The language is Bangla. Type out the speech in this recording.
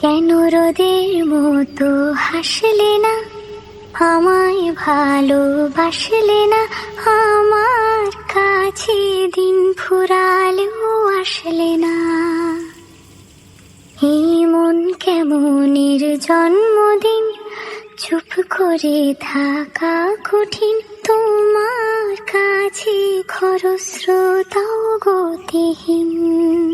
কেন রোদের মতো হাসলে না? আমায় ভালোবাসলে না? আমার কাছে দিন ফুরালেও আসলে না। এই মন কেমনের জন্মদিন? চুপ করে থাকা কঠিন। তোমার কাছে খরস্রোতাও গতিহীন।